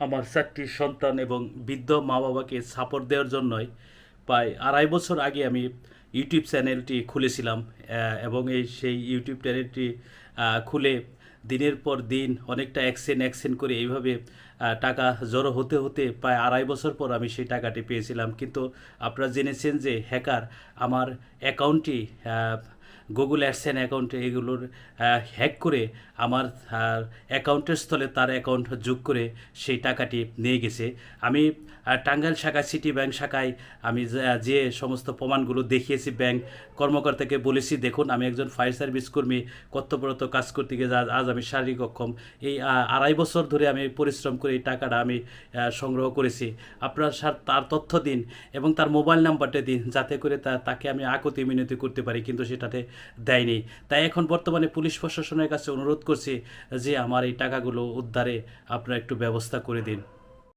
আমার চারটি সন্তান এবং বৃদ্ধ মা বাবাকে সাপোর্ট দেওয়ার জন্যই প্রায় আড়াই বছর আগে আমি ইউটিউব চ্যানেলটি খুলেছিলাম এবং এই সেই ইউটিউব চ্যানেলটি খুলে দিনের পর দিন অনেকটা অ্যাকশন অ্যাকশন করে এইভাবে টাকা জড়ো হতে হতে প্রায় আড়াই বছর পর আমি সেই টাকাটি পেয়েছিলাম। কিন্তু আপনারা জেনেছেন যে হ্যাকার আমার অ্যাকাউন্টটি গুগল অ্যাডসেন অ্যাকাউন্টে এগুলোর হ্যাক করে আমার অ্যাকাউন্টের স্থলে তার অ্যাকাউন্ট যোগ করে সেই টাকাটি নিয়ে গেছে। আমি টাঙ্গাইল শাখায় সিটি ব্যাংক শাখায় আমি যে সমস্ত প্রমাণগুলো দেখিয়েছি ব্যাংক কর্মকর্তাকে বলেছি, দেখুন, আমি একজন ফায়ার সার্ভিস কর্মী, কর্তব্যরত কাজ করতে গিয়ে আজ- আমি শারীরিক অক্ষম। এই আড়াই বছর ধরে আমি পরিশ্রম করে এই টাকাটা আমি সংগ্রহ করেছি। আপনার সার- তার তথ্য দিন এবং তার মোবাইল নাম্বারটা দিন, যাতে করে তাকে আমি আকতি মিনতি করতে পারি, কিন্তু সেটাতে দেয়নি। তাই এখন বর্তমানে পুলিশ প্রশাসনের কাছে অনুরোধ করছি যে আমার এই টাকাগুলো উদ্ধারে আপনারা একটু ব্যবস্থা করে দিন।